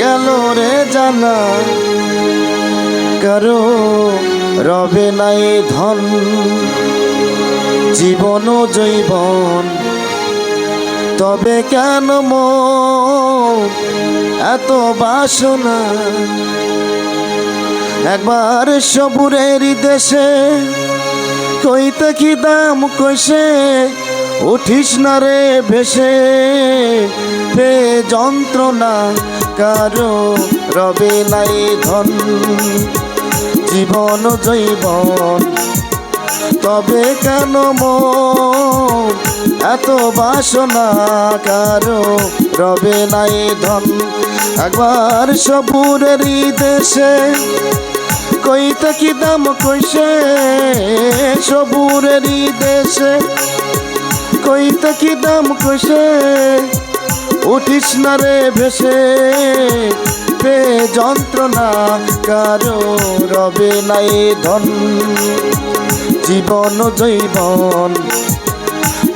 গেল রে জানা। কারও রবে নাই ধন, জীবন জৈবন তবে কেন মো এত বাসনা? একবার সবুরের দেশে কইতে কি দাম কইসে? উঠিস না রে ভেসে পে যন্ত্রণা কারও রবে নাই ধন। জীবন জৈবন, তবে কেন মন? এত বাসনা কারও রবে নাই ধন। একবার সবুরের দেশে কইতে কি দাম কইসে সবুরের দেশে কইতে কি দাম কইসে উঠিস না রে ভেসে। পে যন্ত্রণা কারও রবে নাই ধন। জীবন জৈবন,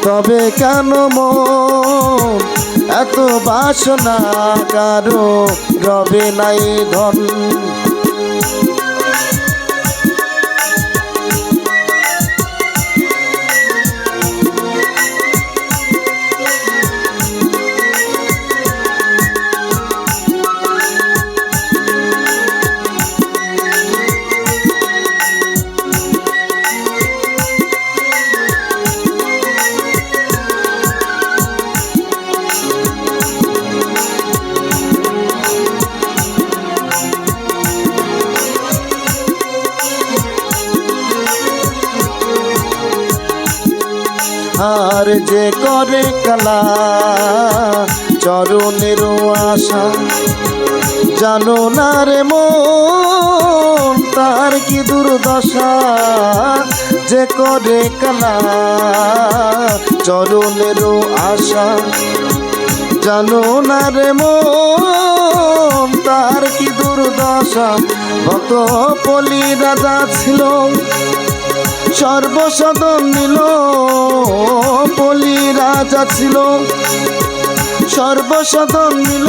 তবে কেন মন? এত বাসনা কারও রবে নাই ধন। আর যে করে কালা, চরণের আশা। জানো না রে মন, তার কি দুর্দশা? যে করে কালা, চরণের আশা। জানো না রে মন, তার কি দুর্দশা? ভক্ত পলি রাজা ছিল। সর্বসদন নিল, বলি রাজা ছিল। সর্বসদন নিল,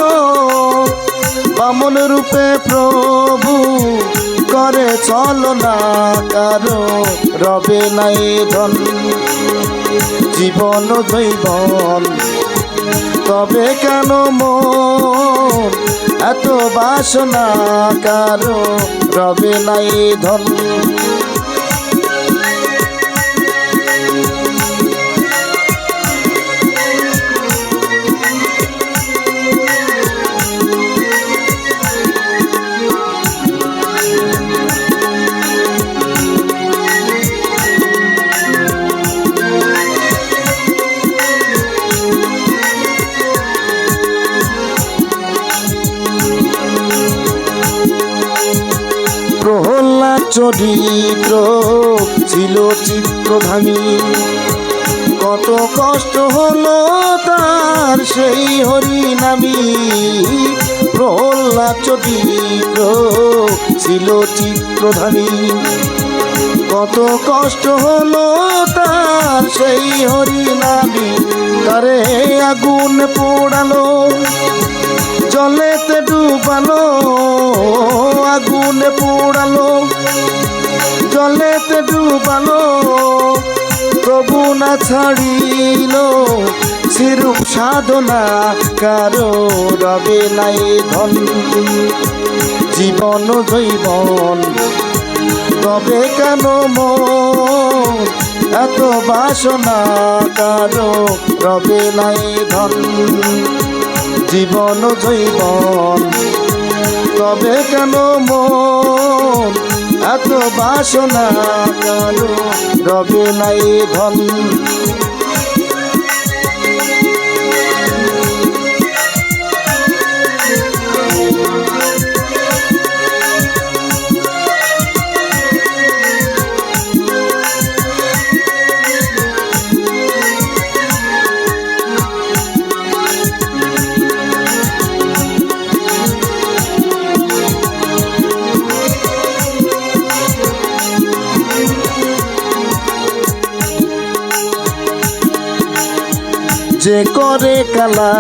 বামন রূপে প্রভু করে চলো না কারও, রবে নাই ধন। জীবন জৈবন, তবে কেন মন? এত বাসনা কারও, রবে নাই ধন। চরিত্র ছিল চিত্রধামী। কত কষ্ট হলো তার সেই হরিনামী। প্রহ্লাদ চরিত্র ছিল চিত্রধামী। কত কষ্ট হলো তার সেই হরিনামী। তারে আগুন পোড়ালো। জলেতে ডুবালো, আগুনে পোড়ালো। জলেতে ডুবালো তবু না ছাড়িল। সিরূপ সাধনা কারও রবে নাই ধন জীবন জৈবন তবে কেন মন? এত বাসনা কারও রবে নাই ধন জীবন জৈবন। তবে কেন মন এত বাসনা কালো রবে নাই ধন? যে করে কালা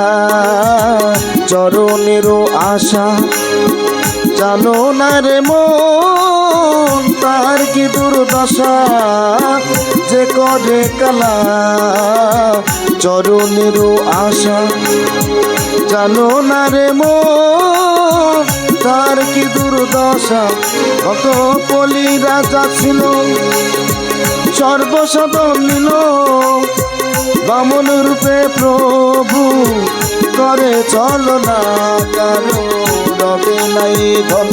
চরণেরও আশা, জানো না রে মন, তার কি দুর্দশা? যে করে কালা চরণেরও আশা, জানো না রে মন, তার কি দুর্দশা? কত পলি রাজা ছিল সর্বসাধন নিল বামন রূপে প্রভু করে চলো না কারও, রবে নাই ধন।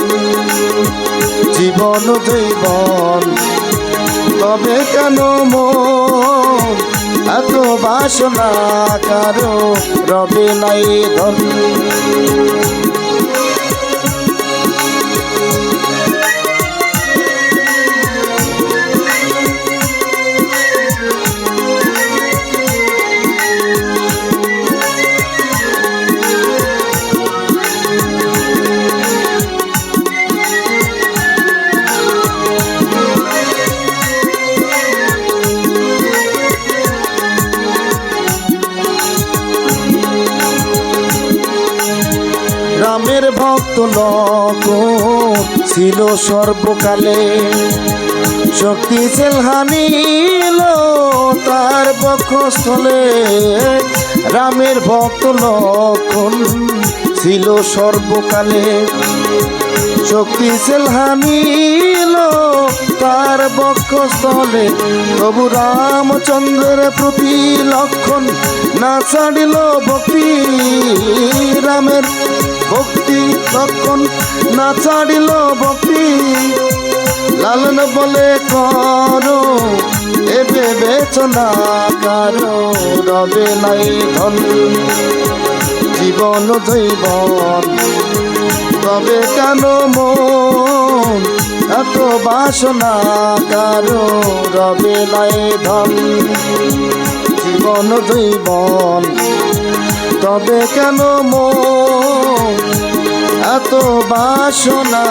জীবন জীবন, তবে কেন মন? এত বাসনা কারও, রবে নাই ধন। রামের ভক্ত লক ছিল সর্বকালে। শক্তি হানিল তার বক্ষস্থলে। রামের ভক্ত লক্ষণ ছিল সর্বকালে। শক্তি হানিল তার বক্ষস্থলে। প্রভু রামচন্দ্রের প্রতি লক্ষণ না ছাড়িল ভক্তি রামের। ভক্তি লক্ষণ না ছাড়িল ভক্তি। লালন বলে করো, এবে বেচনা কারও রবে নাই ধন। জীবন জৈবন, তবে কেন মন? এত বাসনা কারও রবে নাই ধন। জীবন জৈবন তবে কেন মো এত বাসনা?